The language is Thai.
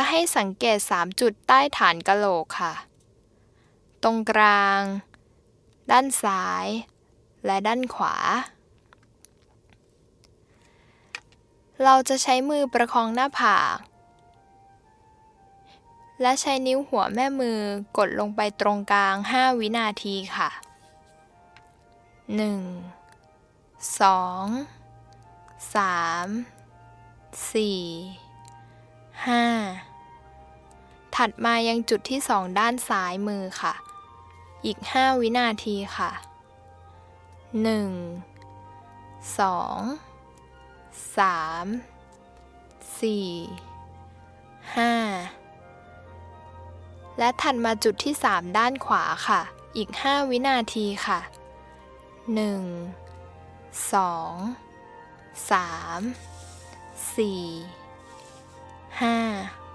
จะให้สังเกต 3 จุดใต้ฐานกะโหลกค่ะ ตรงกลาง ด้านซ้าย และด้านขวา เราจะใช้มือประคองหน้าผาก และใช้นิ้วหัวแม่มือกดลงไปตรงกลาง 5 วินาทีค่ะ 1 2 3 4 5 ถัดมายังจุดที่ 2 ด้านซ้ายมือค่ะ อีก 5 วินาทีค่ะ 1 2 3 4 5 และถัดมาจุดที่ 3 ด้านขวาค่ะ อีก 5 วินาทีค่ะ 1 2 3 4 5